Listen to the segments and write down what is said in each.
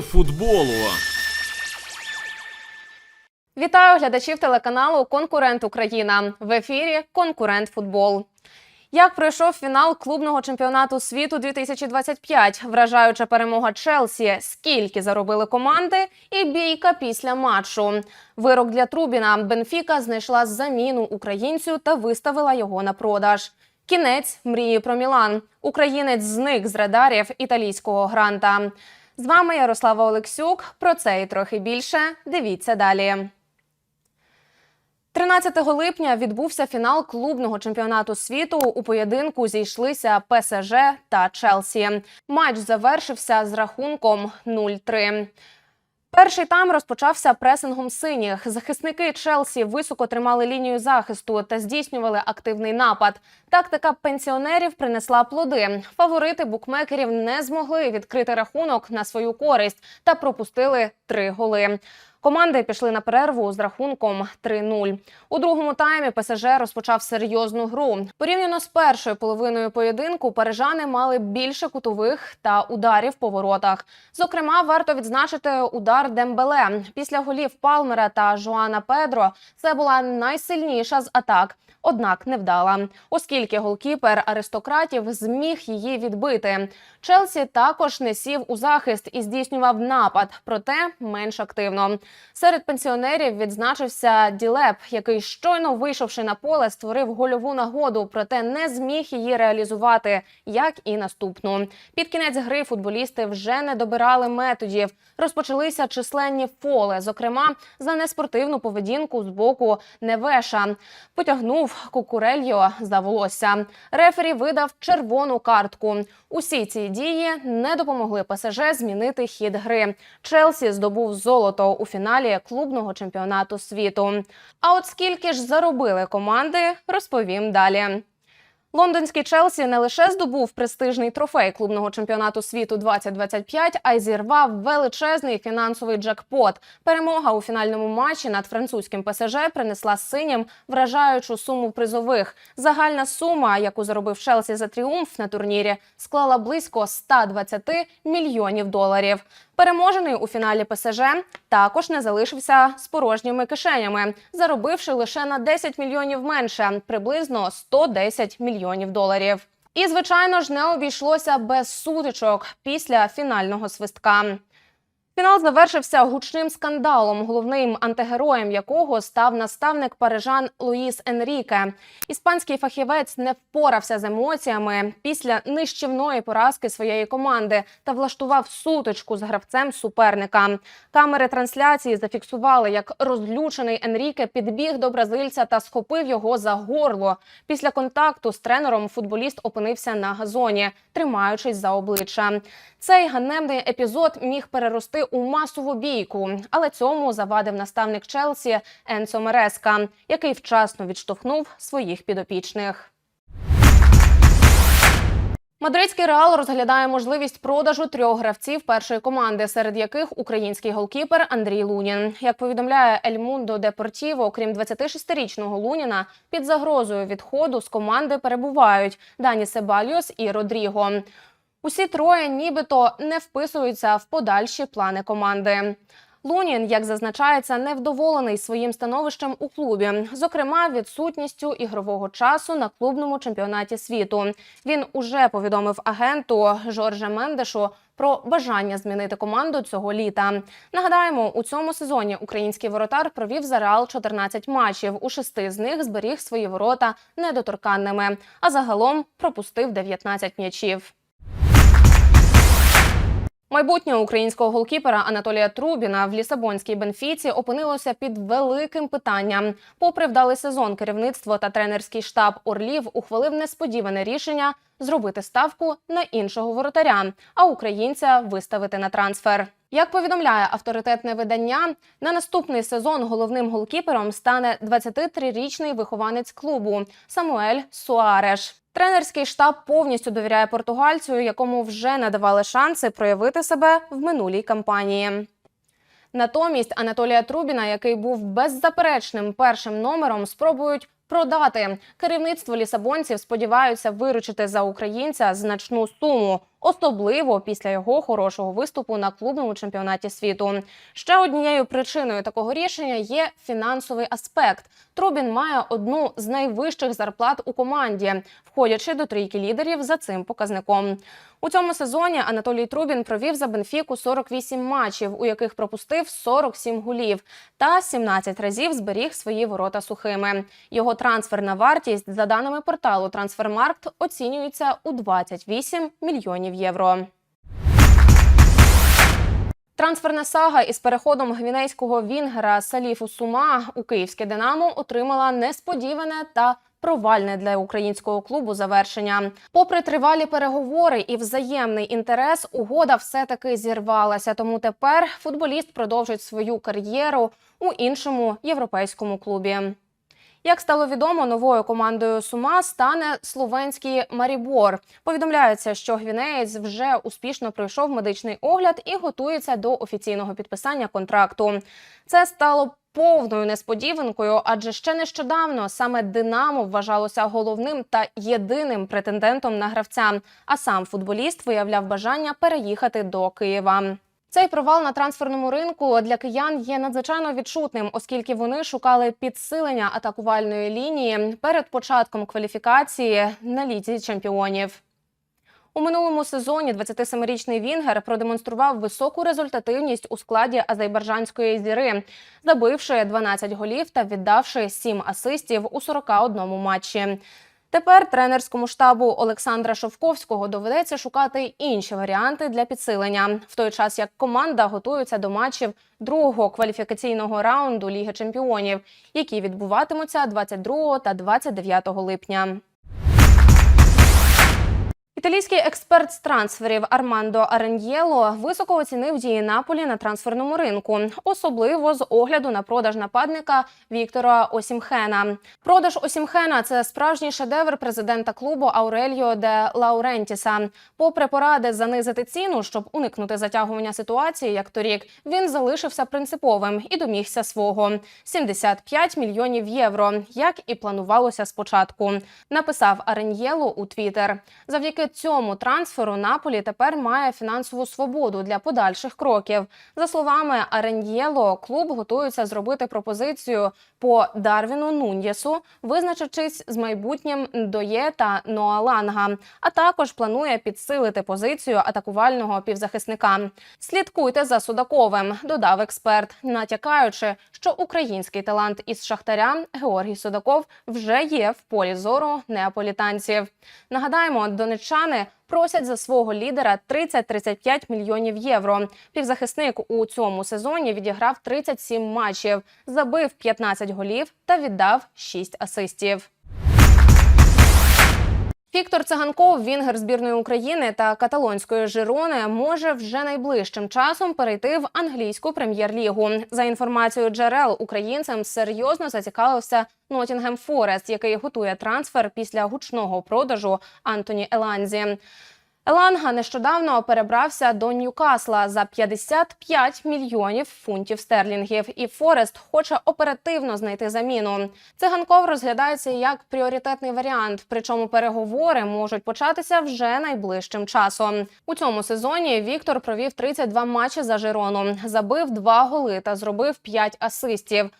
Футболу. Вітаю глядачів телеканалу Конкурент Україна в ефірі Конкурент Футбол. Як пройшов фінал клубного чемпіонату світу 2025, вражаюча перемога Челсі, скільки заробили команди, і бійка після матчу. Вирок для Трубіна Бенфіка знайшла заміну українцю та виставила його на продаж. Кінець мрії про Мілан. Українець зник з радарів італійського гранта. З вами Ярослава Олексюк. Про це і трохи більше. Дивіться далі. 13 липня відбувся фінал клубного чемпіонату світу. У поєдинку зійшлися ПСЖ та Челсі. Матч завершився з рахунком 0-3. Перший тайм розпочався пресингом синіх. Захисники Челсі високо тримали лінію захисту та здійснювали активний напад. Тактика пенсіонерів принесла плоди. Фаворити букмекерів не змогли відкрити рахунок на свою користь та пропустили три голи. Команди пішли на перерву з рахунком 3-0. У другому таймі ПСЖ розпочав серйозну гру. Порівняно з першою половиною поєдинку, парижани мали більше кутових та ударів по воротах. Зокрема, варто відзначити удар Дембеле після голів Палмера та Жоана Педро. Це була найсильніша з атак. Однак не вдала, оскільки голкіпер аристократів зміг її відбити. Челсі також не сів у захист і здійснював напад, проте менш активно. Серед пенсіонерів відзначився Ділеп, який щойно вийшовши на поле, створив гольову нагоду, проте не зміг її реалізувати, як і наступну. Під кінець гри футболісти вже не добирали методів. Розпочалися численні фоли, зокрема за неспортивну поведінку з боку Невеша. Потягнув Кукурельо за волосся. Рефері видав червону картку. Усі ці дії не допомогли ПСЖ змінити хід гри. Челсі здобув золото у фіналі клубного чемпіонату світу. А от скільки ж заробили команди, розповім далі. Лондонський Челсі не лише здобув престижний трофей клубного чемпіонату світу 2025, а й зірвав величезний фінансовий джекпот. Перемога у фінальному матчі над французьким ПСЖ принесла синім вражаючу суму призових. Загальна сума, яку заробив Челсі за тріумф на турнірі, склала близько 120 мільйонів доларів. Переможений у фіналі ПСЖ також не залишився з порожніми кишенями, заробивши лише на 10 мільйонів менше, приблизно 110 мільйонів доларів. І звичайно ж не обійшлося без сутичок після фінального свистка. Фінал завершився гучним скандалом, головним антигероєм якого став наставник парижан Луїс Енріке. Іспанський фахівець не впорався з емоціями після нищівної поразки своєї команди та влаштував сутичку з гравцем суперника. Камери трансляції зафіксували, як розлючений Енріке підбіг до бразильця та схопив його за горло. Після контакту з тренером футболіст опинився на газоні, тримаючись за обличчя. Цей ганебний епізод міг перерости у масову бійку, але цьому завадив наставник Челсі Енцо Мереска, який вчасно відштовхнув своїх підопічних. Мадридський реал розглядає можливість продажу трьох гравців першої команди, серед яких український голкіпер Андрій Лунін. Як повідомляє Ель Мундо Депортіво, крім 26-річного Луніна, під загрозою відходу з команди перебувають Дані Себальос і Родріго. Усі троє нібито не вписуються в подальші плани команди. Лунін, як зазначається, невдоволений своїм становищем у клубі, зокрема відсутністю ігрового часу на клубному чемпіонаті світу. Він уже повідомив агенту Жоржа Мендешу про бажання змінити команду цього літа. Нагадаємо, у цьому сезоні український воротар провів за Реал 14 матчів. У шести з них зберіг свої ворота недоторканними, а загалом пропустив 19 м'ячів. Майбутнє українського голкіпера Анатолія Трубіна в Лісабонській Бенфіці опинилося під великим питанням. Попри вдалий сезон, керівництво та тренерський штаб Орлів ухвалив несподіване рішення зробити ставку на іншого воротаря, а українця виставити на трансфер. Як повідомляє авторитетне видання, на наступний сезон головним голкіпером стане 23-річний вихованець клубу Самуель Суареш. Тренерський штаб повністю довіряє португальцю, якому вже надавали шанси проявити себе в минулій кампанії. Натомість Анатолія Трубіна, який був беззаперечним першим номером, спробують продати. Керівництво лісабонців сподіваються виручити за українця значну суму особливо після його хорошого виступу на клубному чемпіонаті світу. Ще однією причиною такого рішення є фінансовий аспект. Трубін має одну з найвищих зарплат у команді, входячи до трійки лідерів за цим показником. У цьому сезоні Анатолій Трубін провів за Бенфіку 48 матчів, у яких пропустив 47 голів, та 17 разів зберіг свої ворота сухими. Його трансферна вартість, за даними порталу Трансфермаркт, оцінюється у 28 мільйонів євро. Трансферна сага із переходом гвінейського вінгера Саліфу Сума у київське Динамо отримала несподіване та провальне для українського клубу завершення. Попри тривалі переговори і взаємний інтерес, угода все таки зірвалася. Тому тепер футболіст продовжить свою кар'єру у іншому європейському клубі. Як стало відомо, новою командою Сума стане словенський Марібор. Повідомляється, що гвінеєць вже успішно пройшов медичний огляд і готується до офіційного підписання контракту. Це стало повною несподіванкою, адже ще нещодавно саме Динамо вважалося головним та єдиним претендентом на гравця. А сам футболіст виявляв бажання переїхати до Києва. Цей провал на трансферному ринку для киян є надзвичайно відчутним, оскільки вони шукали підсилення атакувальної лінії перед початком кваліфікації на лізі чемпіонів. У минулому сезоні 27-річний Вінгер продемонстрував високу результативність у складі азербайджанської зіри, забивши 12 голів та віддавши 7 асистів у 41 матчі. Тепер тренерському штабу Олександра Шовковського доведеться шукати інші варіанти для підсилення, в той час як команда готується до матчів другого кваліфікаційного раунду Ліги Чемпіонів, які відбуватимуться 22 та 29 липня. Італійський експерт з трансферів Армандо Ареньєло високо оцінив дії Наполі на трансферному ринку, особливо з огляду на продаж нападника Віктора Осімхена. Продаж Осімхена це справжній шедевр президента клубу Аурельо де Лаурентіса. Попри поради занизити ціну, щоб уникнути затягування ситуації, як торік, він залишився принциповим і домігся свого 75 мільйонів євро, як і планувалося спочатку. Написав Ареньєло у Твіттер. Завдяки цьому трансферу Наполі тепер має фінансову свободу для подальших кроків. За словами Ареньєло, клуб готується зробити пропозицію по Дарвіну Нуньєсу, визначившись з майбутнім Доє та Ноаланга, а також планує підсилити позицію атакувального півзахисника. Слідкуйте за Судаковим, додав експерт, натякаючи, що український талант із Шахтаря Георгій Судаков вже є в полі зору неаполітанців. Нагадаємо, донеччани просять за свого лідера 30-35 мільйонів євро. Півзахисник у цьому сезоні відіграв 37 матчів, забив 15 голів та віддав 6 асистів. Віктор Циганков, вінгер збірної України та каталонської Жирони, може вже найближчим часом перейти в англійську прем'єр-лігу. За інформацією джерел українцем серйозно зацікавився Нотінгем Форест, який готує трансфер після гучного продажу Антоні Еланзі. Еланга нещодавно перебрався до Ньюкасла за 55 мільйонів фунтів стерлінгів, і Форест хоче оперативно знайти заміну. Циганков розглядається як пріоритетний варіант, причому переговори можуть початися вже найближчим часом. У цьому сезоні Віктор провів 32 матчі за Жирону, забив 2 голи та зробив 5 асистів.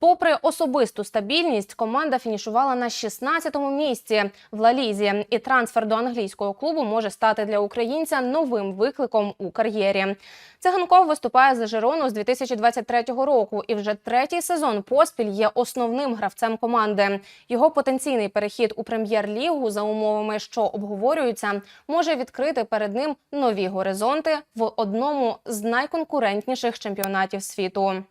Попри особисту стабільність, команда фінішувала на 16-му місці в Лалізі, і трансфер до англійського клубу може стати для українця новим викликом у кар'єрі. Циганков виступає за Жирону з 2023 року, і вже третій сезон поспіль є основним гравцем команди. Його потенційний перехід у прем'єр-лігу за умовами, що обговорюються, може відкрити перед ним нові горизонти в одному з найконкурентніших чемпіонатів світу.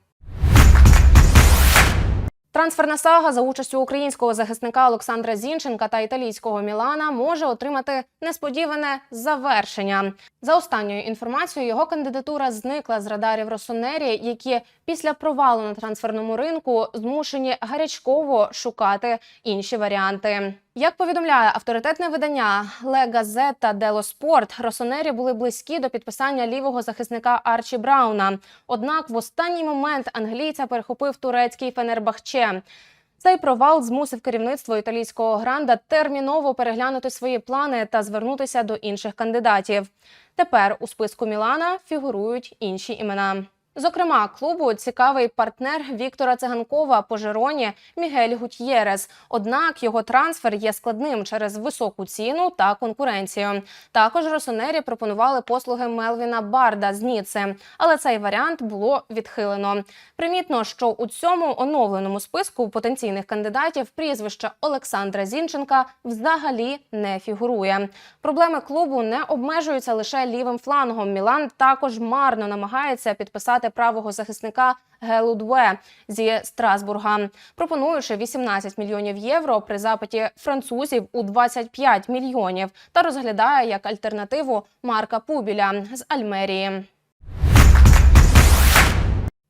Трансферна сага за участю українського захисника Олександра Зінченка та італійського Мілана може отримати несподіване завершення. За останньою інформацією, його кандидатура зникла з радарів Росонері, які після провалу на трансферному ринку змушені гарячково шукати інші варіанти. Як повідомляє авторитетне видання Ле Газета Дело Спорт, Росонері були близькі до підписання лівого захисника Арчі Брауна. Однак в останній момент англійця перехопив турецький Фенербахче. Цей провал змусив керівництво італійського гранда терміново переглянути свої плани та звернутися до інших кандидатів. Тепер у списку Мілана фігурують інші імена. Зокрема, клубу цікавий партнер Віктора Циганкова по Жероні Мігель Гутьєрес. Однак його трансфер є складним через високу ціну та конкуренцію. Також Росонері пропонували послуги Мелвіна Барда з Ніци, але цей варіант було відхилено. Примітно, що у цьому оновленому списку потенційних кандидатів прізвище Олександра Зінченка взагалі не фігурує. Проблеми клубу не обмежуються лише лівим флангом. Мілан також марно намагається підписати правого захисника Гелу Дуе зі Страсбурга, пропонуючи 18 мільйонів євро при запиті французів у 25 мільйонів та розглядає як альтернативу Марка Пубіля з Альмерії.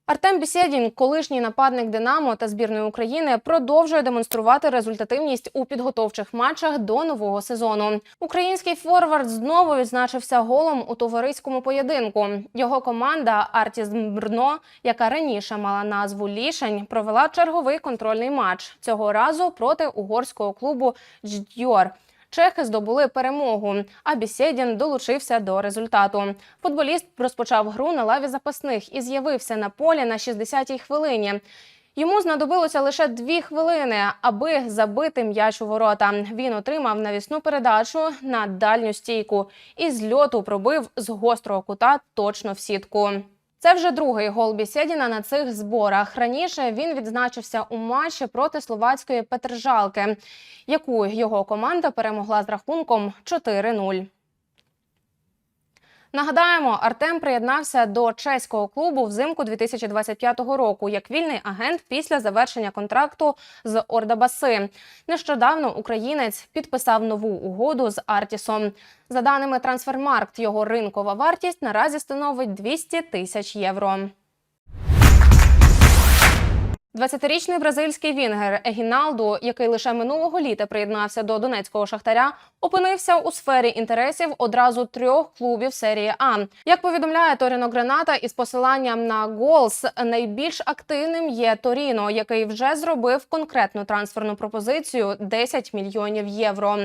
Артем Бісєдін, колишній нападник Динамо та збірної України, продовжує демонструвати результативність у підготовчих матчах до нового сезону. Український форвард знову відзначився голом у товариському поєдинку. Його команда Артіс Брно, яка раніше мала назву Лішень, провела черговий контрольний матч цього разу проти угорського клубу Дждьор. Чехи здобули перемогу, а Бісєдін долучився до результату. Футболіст розпочав гру на лаві запасних і з'явився на полі на 60-й хвилині. Йому знадобилося лише дві хвилини, аби забити м'яч у ворота. Він отримав навісну передачу на дальню стійку і з льоту пробив з гострого кута точно в сітку. Це вже другий гол Бісєдіна на цих зборах. Раніше він відзначився у матчі проти словацької Петержалки, яку його команда перемогла з рахунком 4-0. Нагадаємо, Артем приєднався до чеського клубу взимку 2025 року як вільний агент після завершення контракту з Ордабаси. Нещодавно українець підписав нову угоду з Артісом. За даними Трансфермаркт, його ринкова вартість наразі становить 200 тисяч євро. 20-річний бразильський вінгер Егіналду, який лише минулого літа приєднався до донецького шахтаря, опинився у сфері інтересів одразу трьох клубів серії А. Як повідомляє Торіно Грената, із посиланням на Голс, найбільш активним є Торіно, який вже зробив конкретну трансферну пропозицію 10 мільйонів євро.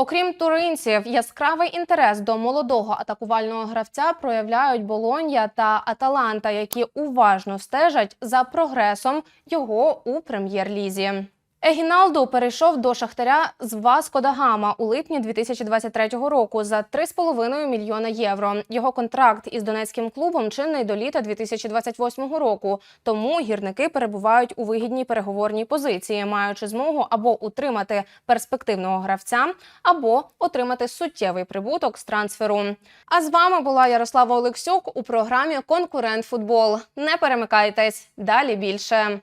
Окрім туринців, яскравий інтерес до молодого атакувального гравця проявляють Болонья та Аталанта, які уважно стежать за прогресом його у прем'єр-лізі. Егіналду перейшов до Шахтаря з Васко да у липні 2023 року за 3,5 мільйона євро. Його контракт із донецьким клубом чинний до літа 2028 року. Тому гірники перебувають у вигідній переговорній позиції, маючи змогу або утримати перспективного гравця, або отримати суттєвий прибуток з трансферу. А з вами була Ярослава Олексюк у програмі Конкурент Футбол. Не перемикайтесь далі більше.